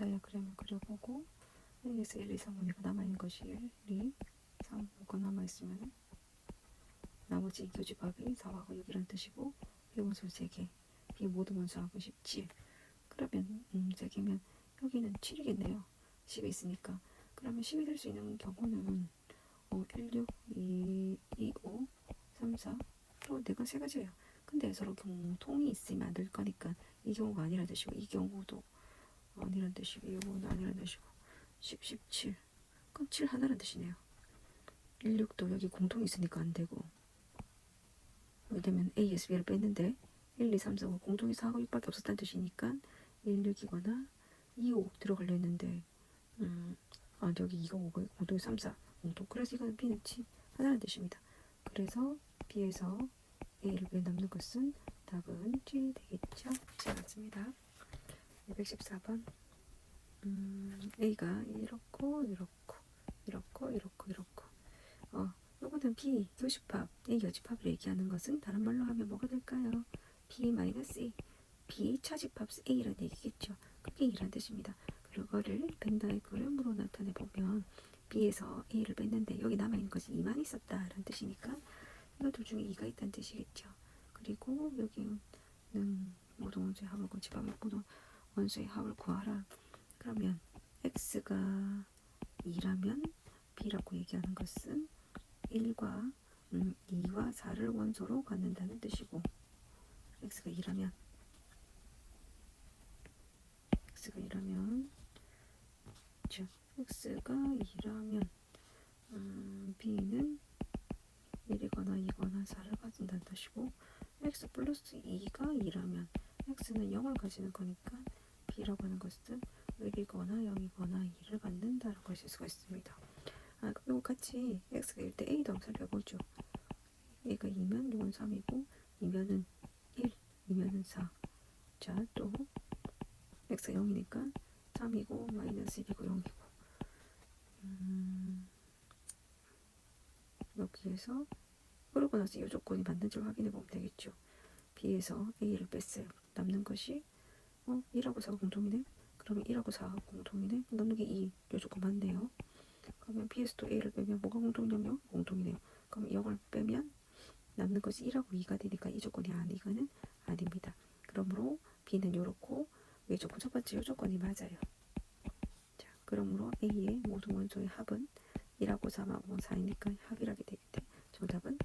다이아그램을 그려보고 여기서 1, 2, 3, 5가 남아있는 것이 1, 2, 3, 5가 남아있으면 나머지 교집합이 4하고 6이란 뜻이고 비원수 3개 비 모든 원수하고 17 그러면 음, 3개면 여기는 7이겠네요. 10이 있으니까. 그러면 10이 될 수 있는 경우는 어, 1, 6, 2, 2, 5, 3, 4 또 내가 세 가지예요. 근데 서로 공통이 있으면 안 될 거니까 이 경우가 아니란 뜻이고 이 경우도 아니란 뜻이고 이 경우는 아니란 뜻이고 10, 17 그럼 7 하나란 뜻이네요. 1, 6도 여기 공통이 있으니까 안 되고. 왜냐면 A에서 B를 뺐는데 1, 2, 3, 4, 5 공통이 4하고 6밖에 없었다는 뜻이니까 1, 6이거나 2, 5 들어가려 했는데 음, 아 여기 2가 5가 공통이 3, 4 공통 그래서 이거는 B는 치 하나라는 뜻입니다. 그래서 B에서 A를 왜 남는 것은 답은 C 되겠죠? 자 맞습니다 214번 음, A가 이렇고 이렇고 이렇고 이렇고 이렇고 어 요거는 B 교집합 A 교집합을 얘기하는 것은 다른 말로 하면 뭐가 될까요? B 마이너스 A B 차집합 A라는 얘기겠죠. 그게 A라는 뜻입니다. 그거를 벤다이그램으로 나타내 보면 B에서 A를 뺐는데 여기 남아 있는 것이 2만 있었다 라는 뜻이니까 이거 둘 중에 2가 있다는 뜻이겠죠. 그리고 여기는 원수의 합을 고집합을 모든 원수의 합을 구하라. 그러면 x가 2라면 b라고 얘기하는 것은 1과 음, 2와 4를 원소로 갖는다는 뜻이고 x가 2라면 x가 2라면 즉 x가 2라면 음, b는 1이거나 2거나 4를 가진다는 뜻이고 x 플러스 2가 2라면 x는 0을 가지는 거니까 b라고 하는 것은 1이거나 0이거나 2를 갖는다라고 하실 수가 있습니다. 아, 그리고 같이 x가 1 때 a도 한번 살펴보죠. a가 2면 이건 3이고 2면은 1, 2면은 4. 자, 또 x가 0이니까 3이고 마이너스 1이고 0이고 음, 여기에서 그러고 나서 이 조건이 맞는지 확인해 보면 되겠죠. b에서 a를 뺐어요. 남는 것이 어, 1하고 4가 공통이네. 그러면 1하고 4가 공통이네. 게 2. 이 조건 맞네요. 그러면 b에서 또 a를 빼면 뭐가 공통이냐면 공통이네요. 그럼 0을 빼면 남는 것이 1하고 2가 되니까 이 조건이 아니가는 아닙니다. 그러므로 b는 요렇고 왜 조건 첫 번째 요 조건이 맞아요. 자, 그러므로 a의 모든 원소의 합은 1하고 3하고 4이니까 합이라게 때문에 정답은